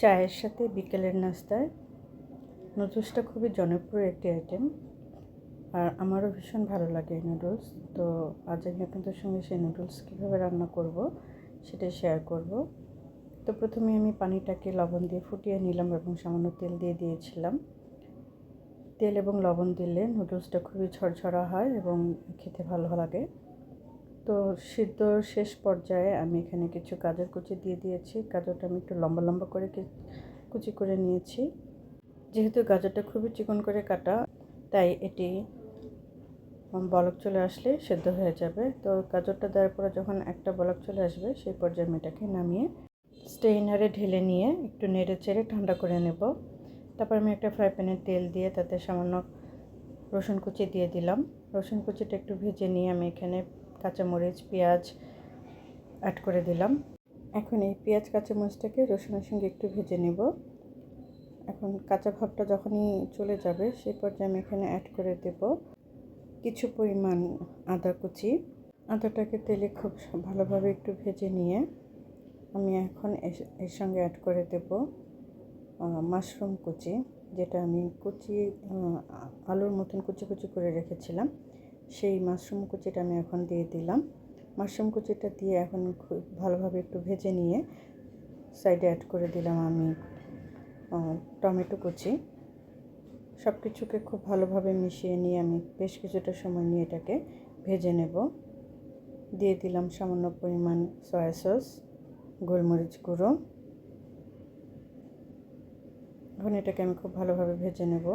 চায়ের সাথে বিকেলের নাস্তায় নুডলসটা খুবই জনপ্রিয় একটি আইটেম আর আমারও ভীষণ ভালো লাগে এই নুডলস। তো আজ আমি আপনাদের সঙ্গে সেই নুডলস কীভাবে রান্না করব সেটা শেয়ার করব। তো প্রথমে আমি পানিটাকে লবণ দিয়ে ফুটিয়ে নিলাম এবং সামান্য তেল দিয়ে দিয়েছিলাম। তেল এবং লবণ দিলে নুডলসটা খুবই ঝরঝরা হয় এবং খেতে ভালো লাগে। তো সিদ্ধ শেষ পর্যায়ে আমি এখানে কিছু গাজর কুচি দিয়ে দিয়েছি। গাজরটা আমি একটু লম্বা লম্বা করে কুচি করে নিয়েছি। যেহেতু গাজরটা খুবই চিকন করে কাটা, তাই এটি বলক চলে আসলে সেদ্ধ হয়ে যাবে। তো গাজরটা দেওয়ার পরে যখন একটা বলক চলে আসবে, সেই পর্যায়ে আমি এটাকে নামিয়ে স্টেইনারে ঢেলে নিয়ে একটু নেড়ে চেড়ে ঠান্ডা করে নেব। তারপর আমি একটা ফ্রাই প্যানে তেল দিয়ে তাতে সামান্য রসুন কুচি দিয়ে দিলাম। রসুন কুচিটা একটু ভেজে নিয়ে আমি এখানে কাঁচামরিচ, পেঁয়াজ অ্যাড করে দিলাম। এখন এই পেঁয়াজ, কাঁচামরিচটাকে রসুনের সঙ্গে একটু ভেজে নেব। এখন কাঁচা ভাবটা যখনই চলে যাবে, সেই পর্যায়ে আমি এখানে অ্যাড করে দেব কিছু পরিমাণ আদা কুচি। আদাটাকে তেলে খুব ভালোভাবে একটু ভেজে নিয়ে আমি এখন এর সঙ্গে অ্যাড করে দেব মাশরুম কুচি, যেটা আমি কুচি আলুর মতন কুচি কুচি করে রেখেছিলাম। সেই মাশরুম কুচিটা আমি এখন দিয়ে দিলাম। মাশরুম কুচিটা দিয়ে এখন খুব ভালোভাবে একটু ভেজে নিয়ে সাইডে অ্যাড করে দিলাম আমি টমেটো কুচি। সব কিছুকে খুব ভালোভাবে মিশিয়ে নিয়ে আমি বেশ কিছুটা সময় নিয়ে এটাকে ভেজে নেব। দিয়ে দিলাম সামান্য পরিমাণ সয়া সস, গোলমরিচ গুঁড়ো। এখন এটাকে আমি খুব ভালোভাবে ভেজে নেব।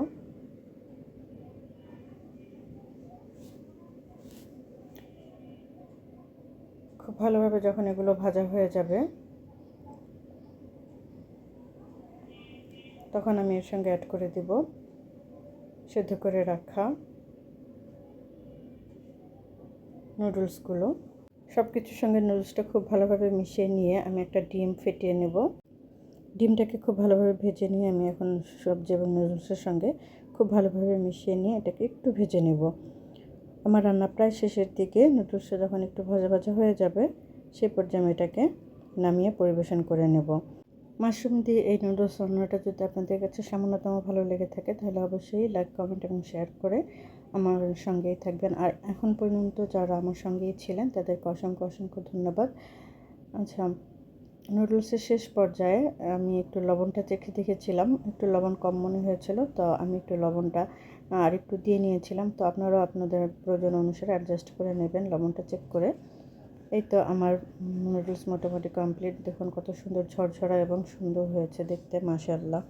খুব ভালোভাবে যখন এগুলো ভাজা হয়ে যাবে, তখন আমি এর সঙ্গে অ্যাড করে দিব। সেদ্ধ করে রাখা নুডলসগুলো সব কিছুর সঙ্গে নুডলসটা খুব ভালোভাবে মিশিয়ে নিয়ে আমি একটা ডিম ফেটিয়ে নেব। ডিমটাকে খুব ভালোভাবে ভেজে নিয়ে আমি এখন সবজি এবং নুডলসের সঙ্গে খুব ভালোভাবে মিশিয়ে নিয়ে এটাকে একটু ভেজে নেব। আমার রান্না প্রায় শেষের দিকে, নুডলসটা যখন একটু ভাজা ভাজা হয়ে যাবে সেই পর্যায়ে আমি এটাকে নামিয়ে পরিবেশন করে নেব। মাশরুম দিয়ে এই নুডলস রান্নাটা যদি আপনাদের কাছে সামান্যতম ভালো লেগে থাকে, তাহলে অবশ্যই লাইক, কমেন্ট এবং শেয়ার করে আমার সঙ্গেই থাকবেন। আর এখন পর্যন্ত যারা আমার সঙ্গেই ছিলেন, তাদেরকে অসংখ্য অসংখ্য ধন্যবাদ। আচ্ছা নুডলসের শেষ পর্যায়ে আমি একটু লবণটা চেখে দেখেছিলাম, একটু লবণ কম মনে হয়েছিল, তো আমি একটু লবণটা আর একটু দিয়ে নিয়েছিলাম। তো আপনারাও আপনাদের প্রয়োজন অনুসারে অ্যাডজাস্ট করে নেবেন লবণটা চেক করে। এই তো আমার নুডলস মোটামুটি কমপ্লিট দেখুন কত সুন্দর ঝরঝরা এবং সুন্দর হয়েছে দেখতে মাশাল্লাহ